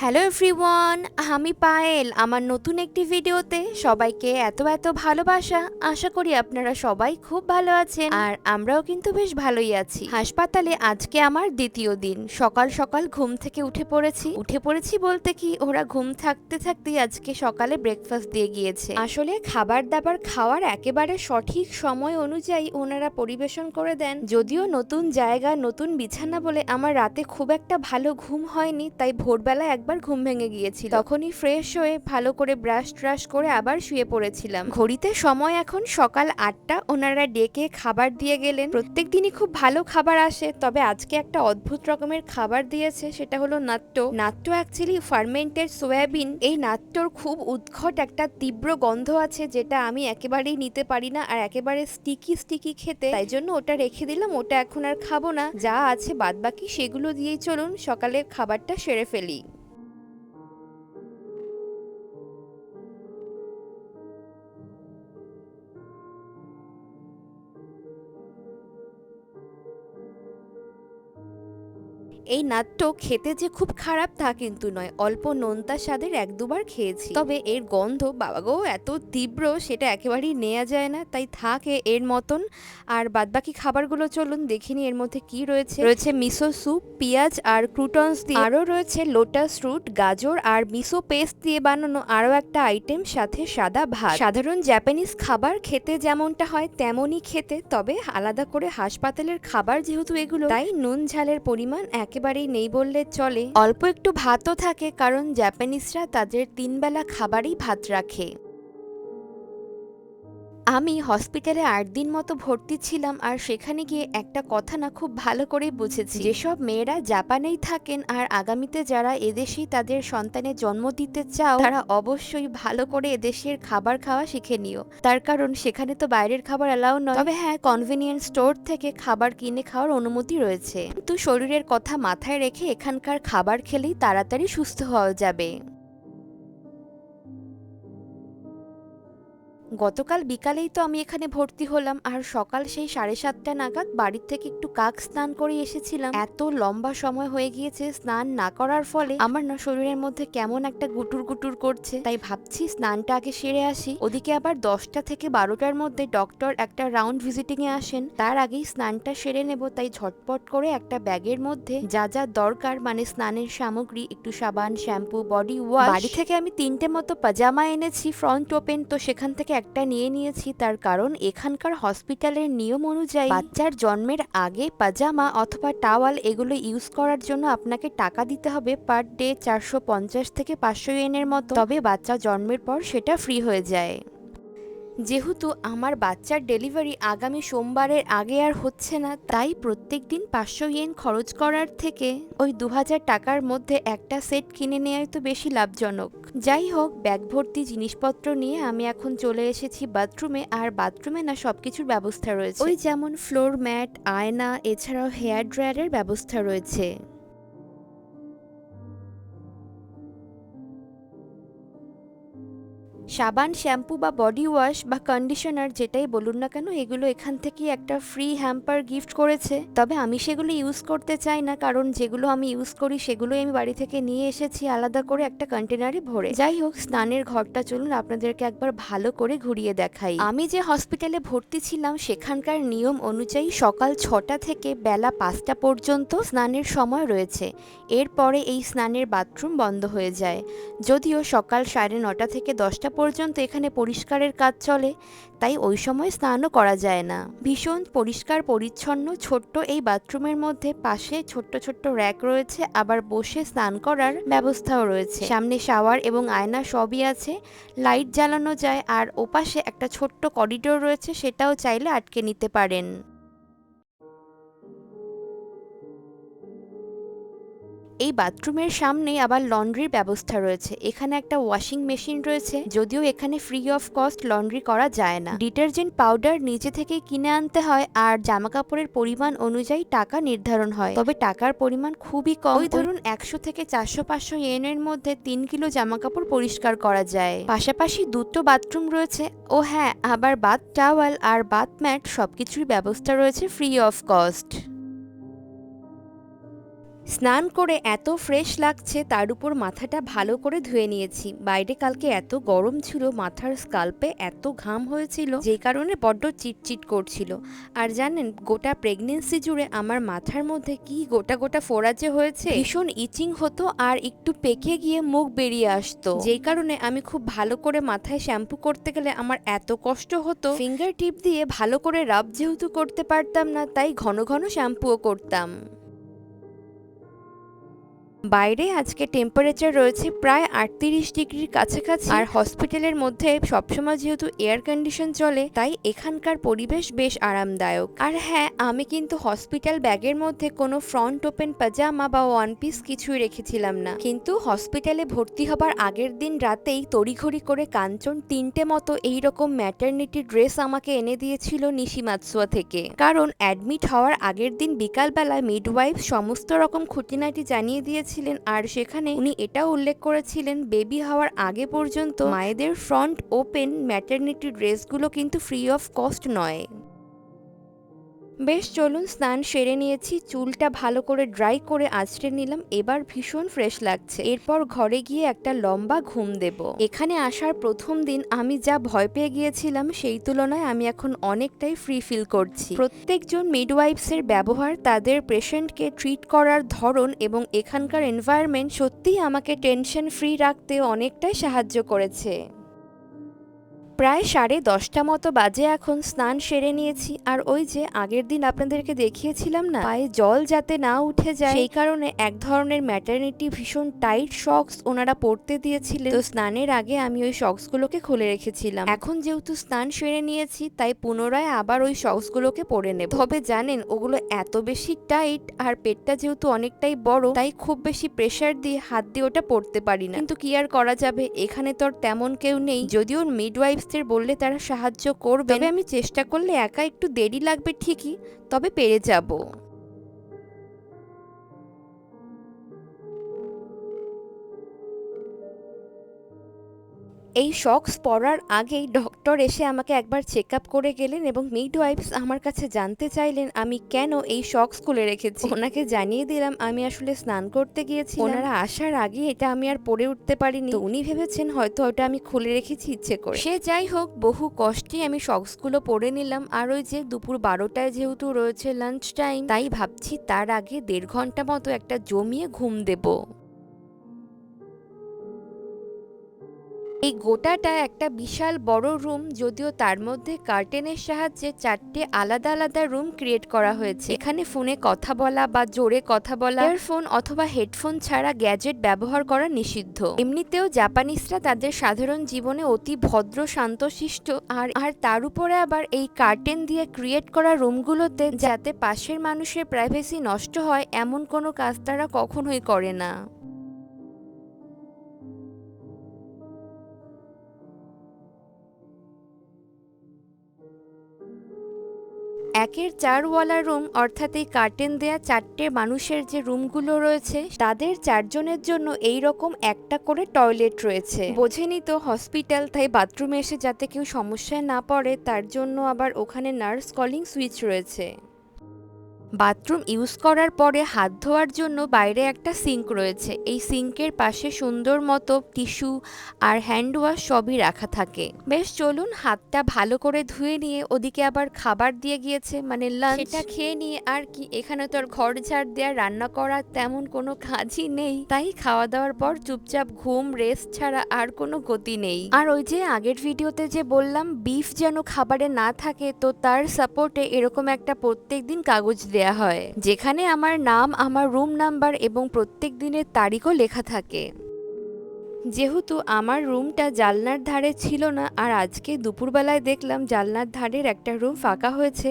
Hello everyone আমি পায়েল। আমার নতুন একটি ভিডিওতে সবাইকে এত এত ভালোবাসা। আশা করি আপনারা সবাই খুব ভালো আছেন। আর আমরাও কিন্তু বেশ ভালোই আছি। হাসপাতালে আজকে আমার দ্বিতীয় দিন। সকাল সকাল ঘুম থেকে উঠে পড়েছি। উঠে পড়েছি বলতে কি, ওরা ঘুম থাকতে থাকতেই আজকে সকালে ব্রেকফাস্ট দিয়ে গিয়েছে। আসলে খাবার দাবার খাওয়ার একেবারে সঠিক সময় অনুযায়ী ওনারা পরিবেশন করে দেন। যদিও নতুন জায়গা, নতুন বিছানা বলে আমার রাতে খুব একটা ভালো ঘুম হয়নি, তাই ভোরবেলা একবার ঘুম ভেঙে গিয়েছিল। তখনই ফ্রেশ হয়ে ভালো করে ব্রাশ ট্রাশ করে আবার শুয়ে পড়েছিলাম। ঘড়িতে সময় এখন সকাল আটটা। ওনারা ডেকে খাবার দিয়ে গেলেন। প্রত্যেক দিনই খুব ভালো খাবার আসে। তবে আজকে একটা অদ্ভুত রকমের খাবার দিয়েছে। সেটা হলো নাট্য নাট্য অ্যাকচুয়ালি ফার্মেন্টেড সোয়াবিন এই নাট্যর খুব উৎকট একটা তীব্র গন্ধ আছে, যেটা আমি একেবারেই নিতে পারি না আর একেবারে স্টিকি স্টিকি খেতে। তাই জন্য ওটা রেখে দিলাম। ওটা এখন আর খাব না। যা আছে বাদবাকি সেগুলো দিয়েই চলুন। সকালের খাবারটা সেরে ফেলি। এই নাট্য খেতে যে খুব খারাপ তা কিন্তু নয়। অল্প নোনতা স্বাদের এক দুবার খেয়েছি। তবে এর গন্ধ বাবা গো এত তীব্র সেটা একেবারেই নেওয়া যায় না। তাই থাকে এর মতন। আর বাদবাকি খাবারগুলো চলুন দেখিনি, এর মধ্যে কি রয়েছে? রয়েছে মিসো স্যুপ, পেঁয়াজ আর ক্রুটনস দিয়ে। আরও রয়েছে লোটাস রুট, গাজর আর মিসো পেস্ট দিয়ে বানানো আরও একটা আইটেম, সাথে সাদা ভাত। সাধারণ জাপানিজ খাবার খেতে যেমনটা হয় তেমনই খেতে, তবে আলাদা করে হাসপাতালের খাবার যেহেতু এগুলো, তাই নুন ঝালের পরিমাণ একেবারেই নেই বললে চলে। অল্প একটু ভাতও থাকে, কারণ জাপানিজরা তাদের তিনবেলা খাবারই ভাত রাখে। আমি হসপিটালে আট দিন মতো ভর্তি ছিলাম আর সেখানে গিয়ে একটা কথা না খুব ভালো করেই বুঝেছি। যেসব মেয়েরা জাপানেই থাকেন আর আগামীতে যারা এদেশেই তাদের সন্তানের জন্ম দিতে চাও, তারা অবশ্যই ভালো করে এদেশের খাবার খাওয়া শিখে নিও। তার কারণ সেখানে তো বাইরের খাবার অ্যালাউ নয়। তবে হ্যাঁ কনভিনিয়েন্ট স্টোর থেকে খাবার কিনে খাওয়ার অনুমতি রয়েছে। কিন্তু শরীরের কথা মাথায় রেখে এখানকার খাবার খেলেই তাড়াতাড়ি সুস্থ হওয়া যাবে। গতকাল বিকালেই তো আমি এখানে ভর্তি হলাম, আর সকাল সেই সাড়ে সাতটা নাগাদ বাড়ির থেকে একটু কাক স্নান করে এসেছিলাম। এত লম্বা সময় হয়ে গিয়েছে স্নান না করার ফলে আমার না শরীরের মধ্যে কেমন একটা গুটুর গুটুর করছে। তাই ভাবছি স্নানটা আগে সেরে আসি। ওদিকে আবার দশটা থেকে বারোটার মধ্যে ডক্টর একটা রাউন্ড ভিজিটিং এ আসেন। তার আগেই স্নানটা সেরে নেব, তাই ঝটপট করে একটা ব্যাগের মধ্যে যা যা দরকার মানে স্নানের সামগ্রী, একটু সাবান, শ্যাম্পু, বডি ওয়াশ, বাড়ি থেকে আমি তিনটে মতো পাজামা এনেছি, ফ্রন্ট ওপেন, তো সেখান থেকে একটা নিয়ে নিয়েছি, তার কারণ এখানকার হসপিটালের নিয়ম অনুযায়ী বাচ্চার জন্মের আগে পাজামা অথবা টাওয়াল এগুলো ইউজ করার জন্য আপনাকে টাকা দিতে হবে পার ডে চারশো পঞ্চাশ থেকে পাঁচশো ইয়েনের মতো। তবে বাচ্চা জন্মের পর সেটা ফ্রি হয়ে যায়। যেহেতু আমার বাচ্চার ডেলিভারি আগামী সোমবারের আগে আর হচ্ছে না, তাই প্রত্যেক দিন পাঁচশো ইয়েন খরচ করার থেকে ওই দু হাজার টাকার মধ্যে একটা সেট কিনে নেওয়াই তো বেশি লাভজনক। যাই হোক, ব্যাগ ভর্তি জিনিসপত্র নিয়ে আমি এখন চলে এসেছি বাথরুমে, আর বাথরুমে না সবকিছুর ব্যবস্থা রয়েছে। ওই যেমন ফ্লোর ম্যাট, আয়না, এছাড়াও হেয়ার ড্রায়ারের ব্যবস্থা রয়েছে। সাবান, শ্যাম্পু বা বডি ওয়াশ বা কন্ডিশনার যেটাই বলুন না কেন, এগুলো এখান থেকে একটা ফ্রি হ্যাম্পার গিফট করেছে। তবে আমি সেগুলো ইউজ করতে চাই না, কারণ যেগুলো আমি ইউজ করি সেগুলোই আমি বাড়ি থেকে নিয়ে এসেছি আলাদা করে একটা কন্টেনারে ভরে। যাই হোক, স্নানের ঘরটা চলুন আপনাদেরকে একবার ভালো করে ঘুরিয়ে দেখাই। আমি যে হসপিটালে ভর্তি ছিলাম, সেখানকার নিয়ম অনুযায়ী সকাল ছটা থেকে বেলা পাঁচটা পর্যন্ত স্নানের সময় রয়েছে। এরপরে এই স্নানের বাথরুম বন্ধ হয়ে যায়। যদিও সকাল সাড়ে নটা থেকে দশটা পর্যন্ত এখানে পরিষ্কারের কাজ চলে, তাই ওই সময় স্নানও করা যায় না। ভীষণ পরিষ্কার পরিচ্ছন্ন ছোট্ট এই বাথরুমের মধ্যে পাশে ছোট্ট ছোট্ট র্যাক রয়েছে, আবার বসে স্নান করার ব্যবস্থাও রয়েছে। সামনে শাওয়ার এবং আয়না সবই আছে, লাইট জ্বালানো যায়, আর ওপাশে একটা ছোট্ট করিডোর রয়েছে, সেটাও চাইলে আটকে নিতে পারেন। এই বাথরুমের সামনে আবার লন্ড্রির ব্যবস্থা রয়েছে। এখানে একটা ওয়াশিং মেশিন রয়েছে, যদিও এখানে ফ্রি অফ কস্ট লন্ড্রি করা যায় না। ডিটারজেন্ট পাউডার নিজে থেকে কিনে আনতে হয় আর জামা কাপড়ের পরিমাণ অনুযায়ী টাকা নির্ধারণ হয়। তবে টাকার পরিমাণ খুবই কম। ওই ধরুন একশো থেকে চারশো পাঁচশো ইয়েনের মধ্যে তিন কিলো জামা কাপড় পরিষ্কার করা যায়। পাশাপাশি দুটো বাথরুম রয়েছে। ও হ্যাঁ আবার বাথ টাওয়াল আর বাথ ম্যাট সবকিছুর ব্যবস্থা রয়েছে ফ্রি অফ কস্ট স্নান করে এত ফ্রেশ লাগছে, তার উপর মাথাটা ভালো করে ধুয়ে নিয়েছি। বাইরে কালকে এত গরম ছিল, মাথার স্কাল্পে এত ঘাম হয়েছিল, যে কারণে বড্ড চিটচিট করছিল। আর জানেন, গোটা প্রেগনেন্সি জুড়ে আমার মাথার মধ্যে কি গোটা গোটা ফোড়া যে হয়েছে? ভীষণ ইচিং হতো আর একটু পেকে গিয়ে মুখ বেরিয়ে আসতো। যেই কারণে আমি খুব ভালো করে মাথায় শ্যাম্পু করতে গেলে আমার এত কষ্ট হতো। ফিঙ্গার টিপ দিয়ে ভালো করে রাব যেহেতু করতে পারতাম না, তাই ঘন ঘন শ্যাম্পুও করতাম। বাইরে আজকে টেম্পারেচার রয়েছে প্রায় আটত্রিশ ডিগ্রির কাছাকাছি। আর হসপিটালের মধ্যে সবসময় যেহেতু এয়ার কন্ডিশন চলে, তাই এখানকার পরিবেশ বেশ আরামদায়ক। আর হ্যাঁ আমি কিন্তু হসপিটাল ব্যাগের মধ্যে কোনো ফ্রন্ট ওপেন পাজামা বা ওয়ান পিস কিছুই রেখেছিলাম না। কিন্তু হসপিটালে ভর্তি হবার আগের দিন রাতেই তড়িঘড়ি করে কাঞ্চন তিনটে মতো এইরকম ম্যাটারনিটি ড্রেস আমাকে এনে দিয়েছিল নিশিমাতসুয়া থেকে। কারণ অ্যাডমিট হওয়ার আগের দিন বিকালবেলায় মিডওয়াইফ সমস্ত রকম খুঁটিনাটি জানিয়ে দিয়েছিলেন আর সেখানে উনি এটাও উল্লেখ করেছিলেন, বেবি হওয়ার আগে পর্যন্ত মায়েদের ফ্রন্ট ওপেন ম্যাটার্নিটি ড্রেসগুলো কিন্তু ফ্রি অফ কস্ট নয়। বেশ চলুন, স্নান সেরে নিয়েছি, চুলটা ভালো করে ড্রাই করে আঁচড়ে নিলাম, এবার ভীষণ ফ্রেশ লাগছে। এরপর ঘরে গিয়ে একটা লম্বা ঘুম দেব। এখানে আসার প্রথম দিন আমি যা ভয় পেয়ে গিয়েছিলাম, সেই তুলনায় আমি এখন অনেকটাই ফ্রি ফিল করছি। প্রত্যেকজন মিডওয়াইফসের ব্যবহার, তাদের পেশেন্টকে ট্রিট করার ধরন এবং এখানকার এনভায়রনমেন্ট সত্যিই আমাকে টেনশন ফ্রি রাখতে অনেকটাই সাহায্য করেছে। প্রায় সাড়ে দশটা মতো বাজে এখন স্নান সেরে নিয়েছি। আর ওই যে আগের দিন আপনাদেরকে দেখিয়েছিলাম না, পায়ে জল যাতে না উঠে যায়, সেই কারণে এক ধরনের ম্যাটারনিটি ভীষণ টাইট শক্স ওনারা পড়তে দিয়েছিলেন। তো স্নানের আগে আমি ওই শক্সগুলোকে খুলে রেখেছিলাম। এখন যেহেতু স্নান সেরে নিয়েছি, তাই পুনরায় আবার ওই শক্সগুলোকে পরে নেব। তবে জানেন, ওগুলো এত বেশি টাইট আর পেটটা যেহেতু অনেকটাই বড়, তাই খুব বেশি প্রেশার দিয়ে হাত দিয়ে ওটা পড়তে পারি না। কিন্তু কি আর করা যাবে? এখানে তো আর তেমন কেউ নেই। যদিও মিডওয়াইফ দের বললে তারা সাহায্য করবে আমি চেষ্টা করলে একা একটু দেরি লাগবে ঠিকই, তবে পেরে যাব। এই শক্স পড়ার আগেই ডক্টর এসে আমাকে একবার চেক আপ করে গেলেন এবং মিড মিডওয়াইফস আমার কাছে জানতে চাইলেন, আমি কেন এই শক্স খুলে রেখেছি? ওনাকে জানিয়ে দিলাম, আমি আসলে স্নান করতে গিয়েছি ওনারা আসার আগে এটা আমি আর পরে উঠতে পারিনি। উনি ভেবেছেন হয়তো ওটা আমি খুলে রেখেছি ইচ্ছে করে। সে যাই হোক, বহু কষ্টে আমি শক্সগুলো পরে নিলাম। আর ওই যে দুপুর বারোটায় যেহেতু রয়েছে লাঞ্চ টাইম তাই ভাবছি তার আগে দেড় ঘণ্টা মতো একটা জমিয়ে ঘুম দেবো। এই গোটাটা একটা বিশাল বড় রুম যদিও তার মধ্যে কার্টেনের সাহায্যে চারটে আলাদা আলাদা রুম ক্রিয়েট করা হয়েছে। এখানে ফোনে কথা বলা বা জোরে কথা বলা ফোন অথবা হেডফোন ছাড়া গ্যাজেট ব্যবহার করা নিষিদ্ধ। এমনিতেও জাপানিজরা তাদের সাধারণ জীবনে অতি ভদ্র, শান্তশিষ্ট আর আর তার উপরে আবার এই কার্টেন দিয়ে ক্রিয়েট করা রুমগুলোতে যাতে পাশের মানুষের প্রাইভেসি নষ্ট হয়, এমন কোনো কাজ তারা কখনোই করে না। একের চারওয়ালা রুম, অর্থাৎ এই কার্টেন দেয়া চারটে মানুষের যে রুমগুলো রয়েছে, তাদের চারজনের জন্য এই রকম একটা করে টয়লেট রয়েছে। বোঝেনি তো হসপিটাল তাই বাথরুমে এসে যাতে কেউ সমস্যায় না পড়ে, তার জন্য আবার ওখানে নার্স কলিং সুইচ রয়েছে। বাথরুম ইউজ করার পরে হাত ধোয়ার জন্য বাইরে একটা সিঙ্ক রয়েছে। এই সিঙ্কের পাশে সুন্দর মতো টিস্যু আর হ্যান্ড ওয়াশ সবই রাখা থাকে। বেশ চলুন হাতটা ভালো করে ধুয়ে নিয়ে ওদিকে আবার খাবার দিয়ে গিয়েছে মানে লাঞ্চ সেটা খেয়ে নিয়ে আর কি এখানে তো আর ঘর ঝাড় দেওয়া রান্না করা তেমন কোনো কাজই নেই। তাই খাওয়া দাওয়ার পর চুপচাপ ঘুম রেস্ট ছাড়া আর কোনো গতি নেই। আর ওই যে আগের ভিডিওতে যে বললাম বিফ যেন খাবারে না থাকে তো তার সাপোর্টে এরকম একটা প্রত্যেক দিন কাগজ দেয়া হয় যেখানে আমার নাম আমার রুম নাম্বার এবং প্রত্যেক দিনের তারিখও লেখা থাকে। যেহেতু আমার রুমটা জালনার ধারে ছিল না, আর আজকে দুপুরবেলায় দেখলাম জালনার ধারের একটা রুম ফাঁকা হয়েছে,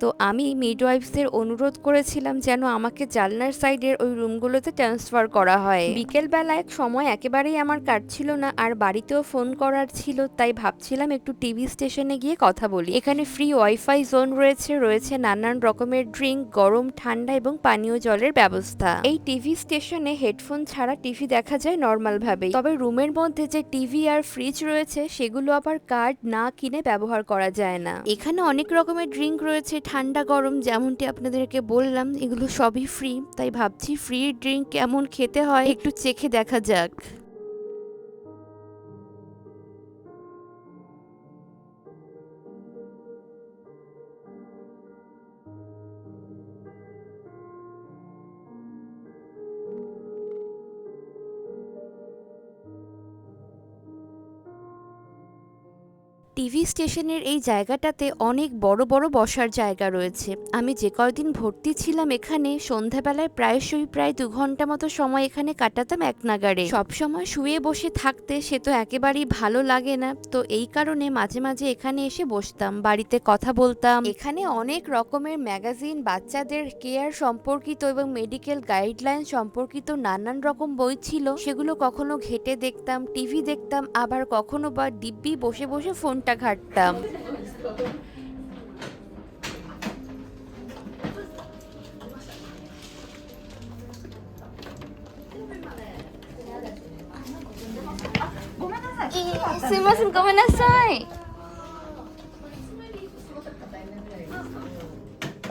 তো আমি মিডওয়াইফসদের অনুরোধ করেছিলাম যেন আমাকে জালনার সাইডের ওই রুমগুলোতে ট্রান্সফার করা হয়। বিকেলবেলায় সময় একেবারেই আমার কাটছিল না, আর বাড়িতেও ফোন করার ছিল, তাই ভাবছিলাম একটু টিভি স্টেশনে গিয়ে কথা বলি। এখানে ফ্রি ওয়াইফাই জোন রয়েছে রয়েছে নানান রকমের ড্রিঙ্ক, গরম, ঠান্ডা এবং পানীয় জলের ব্যবস্থা। এই টিভি স্টেশনে হেডফোন ছাড়া টিভি দেখা যায় নর্মাল ভাবেই তবে ওই রুমের মধ্যে যে টিভি আর ফ্রিজ রয়েছে, সেগুলো আবার কার্ড না কিনে ব্যবহার করা যায় না। এখানে অনেক রকমের ড্রিঙ্ক রয়েছে, ঠান্ডা গরম যেমনটি আপনাদেরকে বললাম, এগুলো সবই ফ্রি, তাই ভাবছি ফ্রি ড্রিঙ্ক কেমন খেতে হয় একটু চেখে দেখা যাক। টিভি স্টেশনের এই জায়গাটাতে অনেক বড় বড় বসার জায়গা রয়েছে। আমি যে কয়দিন ভর্তি ছিলাম এখানে সন্ধ্যাবেলায় প্রায়শই প্রায় দু ঘণ্টা মতো সময় এখানে কাটাতাম এক নাগারে সবসময় শুয়ে বসে থাকতে সে তো একেবারেই ভালো লাগে না। তো এই কারণে মাঝে মাঝে এখানে এসে বসতাম, বাড়িতে কথা বলতাম। এখানে অনেক রকমের ম্যাগাজিন, বাচ্চাদের কেয়ার সম্পর্কিত এবং মেডিকেল গাইডলাইন সম্পর্কিত নানান রকম বই ছিল। সেগুলো কখনো ঘেটে দেখতাম, টিভি দেখতাম, আবার কখনো বা দিব্যি বসে বসে ফোনটা ঘাটতাম 이- すいませんごめんなさい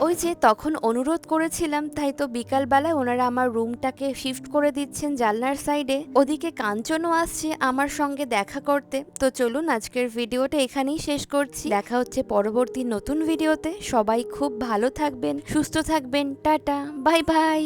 ওই যে তখন অনুরোধ করেছিলাম, তাই তো বিকালবেলায় ওনারা আমার রুমটাকে শিফট করে দিচ্ছেন জানলার সাইডে ওদিকে কাঞ্চনও আসছে আমার সঙ্গে দেখা করতে। তো চলুন আজকের ভিডিওটা এখানেই শেষ করছি। দেখা হচ্ছে পরবর্তী নতুন ভিডিওতে। সবাই খুব ভালো থাকবেন, সুস্থ থাকবেন। Tata, bye bye.